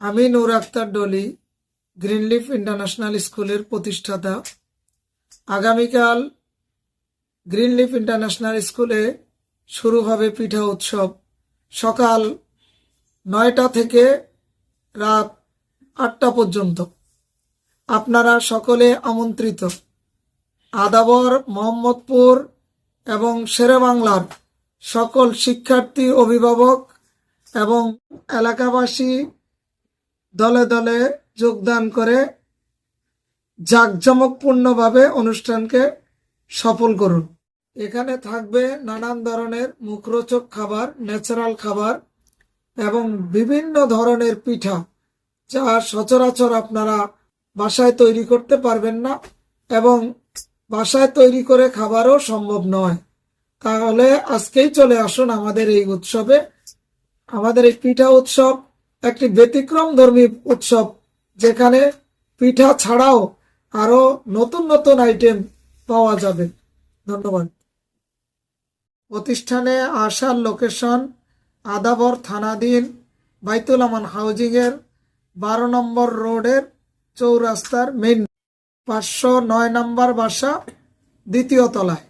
আমি Noor Akter Dolly Greenleaf international স্কুলের প্রতিষ্ঠাতা। আগামীকাল গ্রিনলিফ ইন্টারন্যাশনাল স্কুলে শুরু হবে পিঠা উৎসব। সকাল নয়টা থেকে রাত আটটা পর্যন্ত। আপনারা সকলে আমন্ত্রিত। আদাবর, মোহাম্মদপুর এবং শেরেবাংলার সকল শিক্ষার্থী, অভিভাবক এবং এলাকাবাসী দলে দলে যোগদান করে জাঁকজমকপূর্ণভাবে অনুষ্ঠানকে সফল করুন। এখানে থাকবে নানান ধরনের মুখরোচক খাবার ন্যাচারাল খাবার এবং বিভিন্ন ধরনের পিঠা যা সচরাচর আপনারা বাসায় তৈরি করতে পারবেন না এবং বাসায় তৈরি করে খাবারও সম্ভব নয়। তাহলে আজকেই চলে আসুন আমাদের এই উৎসবে। আমাদের এই পিঠা উৎসব একটি ব্যতিক্রম ধর্মী উৎসব, যেখানে পিঠা ছাড়াও আরও নতুন নতুন আইটেম পাওয়া যাবে। ধন্যবাদ। প্রতিষ্ঠানে আসার লোকেশন আদাবর থানাধীন বাইতুল আমান হাউজিং এর বারো নম্বর রোডের চৌরাস্তার মেইন পাঁচশো নয় নম্বর বাসা দ্বিতীয় তলায়।